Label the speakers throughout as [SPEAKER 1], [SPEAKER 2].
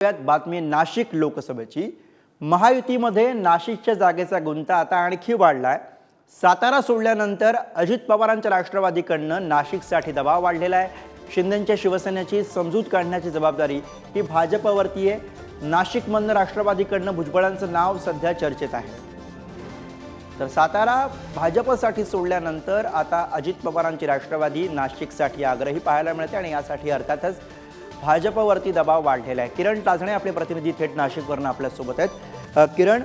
[SPEAKER 1] बातमी नाशिक लोकसभेची. महायुतीमध्ये नाशिकच्या जागेचा गुंता आता आणखी वाढलाय. सातारा सोडल्यानंतर अजित पवारांच्या राष्ट्रवादीकडनं नाशिकसाठी दबाव वाढलेला आहे. शिंदेच्या शिवसेनेची समजूत काढण्याची जबाबदारी ही भाजपवरती आहे. नाशिकमधनं राष्ट्रवादीकडनं भुजबळांचं नाव सध्या चर्चेत आहे. तर सातारा भाजपसाठी सोडल्यानंतर आता अजित पवारांची राष्ट्रवादी नाशिकसाठी आग्रही पाहायला मिळते आणि यासाठी अर्थातच भाजपवरती दबाव वाढलेला आहे. किरण टाचणे आपले प्रतिनिधी थेट नाशिकवरनं आपल्यासोबत आहेत. किरण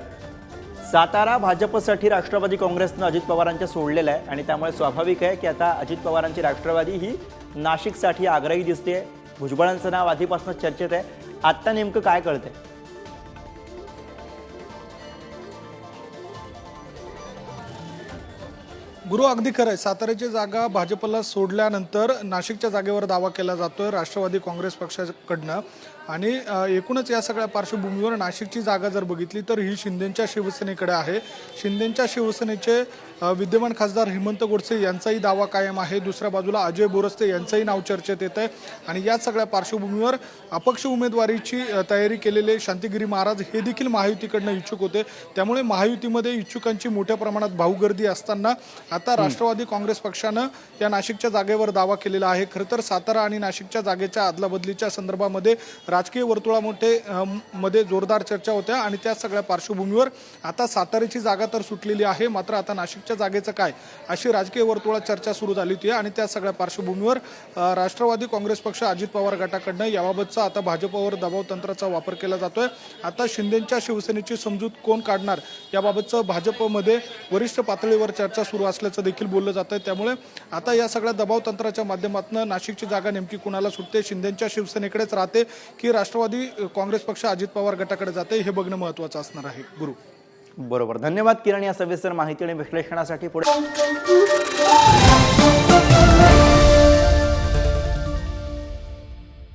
[SPEAKER 1] सातारा भाजपसाठी राष्ट्रवादी काँग्रेसनं अजित पवारांच्या सोडलेलं आहे आणि त्यामुळे स्वाभाविक आहे की आता अजित पवारांची राष्ट्रवादी ही नाशिकसाठी आग्रही दिसते भुजबळांचं नाव आधीपासूनच चर्चेत आहे. आत्ता नेमकं काय कळतंय?
[SPEAKER 2] गुरु अगदी खरं आहे. साताऱ्याची जागा भाजपला सोडल्यानंतर नाशिकच्या जागेवर दावा केला जातोय राष्ट्रवादी काँग्रेस पक्षाकडनं. आणि एकूणच या सगळ्या पार्श्वभूमीवर नाशिकची जागा जर बघितली तर ही शिंदेच्या शिवसेनेकडे आहे. शिंदेच्या शिवसेनेचे विद्यमान खासदार हेमंत गोडसे यांचाही दावा कायम आहे. दुसऱ्या बाजूला अजय बोरस्ते यांचंही नाव चर्चेत येत आहे. आणि याच सगळ्या पार्श्वभूमीवर अपक्ष उमेदवारीची तयारी केलेले शांतिगिरी महाराज हे देखील महायुतीकडनं इच्छुक होते. त्यामुळे महायुतीमध्ये इच्छुकांची मोठ्या प्रमाणात भाऊगर्दी असताना आता राष्ट्रवादी काँग्रेस पक्षानं या नाशिकच्या जागेवर दावा केलेला आहे. खरं तर सातारा आणि नाशिकच्या जागेच्या अदलाबदलीच्या संदर्भामध्ये राजकीय वर्तुळामध्ये मध्ये जोरदार चर्चा होत्या आणि त्या सगळ्या पार्श्वभूमीवर आता साताऱ्याची जागा तर सुटलेली आहे. मात्र आता नाशिकच्या जागेचं काय अशी राजकीय वर्तुळात चर्चा सुरू झाली होती आणि त्या सगळ्या पार्श्वभूमीवर राष्ट्रवादी काँग्रेस पक्ष अजित पवार गटाकडनं याबाबतचा आता भाजपवर दबाव तंत्राचा वापर केला जातोय. आता शिंदेच्या शिवसेनेची समजूत कोण काढणार याबाबतचं भाजपमध्ये वरिष्ठ पातळीवर चर्चा सुरू असल्याचं देखील बोललं जात आहे त्यामुळे आता या सगळ्या दबाव तंत्राच्या माध्यमातून नाशिकची जागा नेमकी कुणाला सुटते? शिंदेच्या शिवसेनेकडेच राहते की राष्ट्रवादी काँग्रेस पक्ष अजित पवार गटाकडे जाते? हे बघणं महत्त्वाचं असणार आहे. गुरु.
[SPEAKER 1] बरोबर. धन्यवाद किरण या सविस्तर माहिती आणि विश्लेषणासाठी पुढे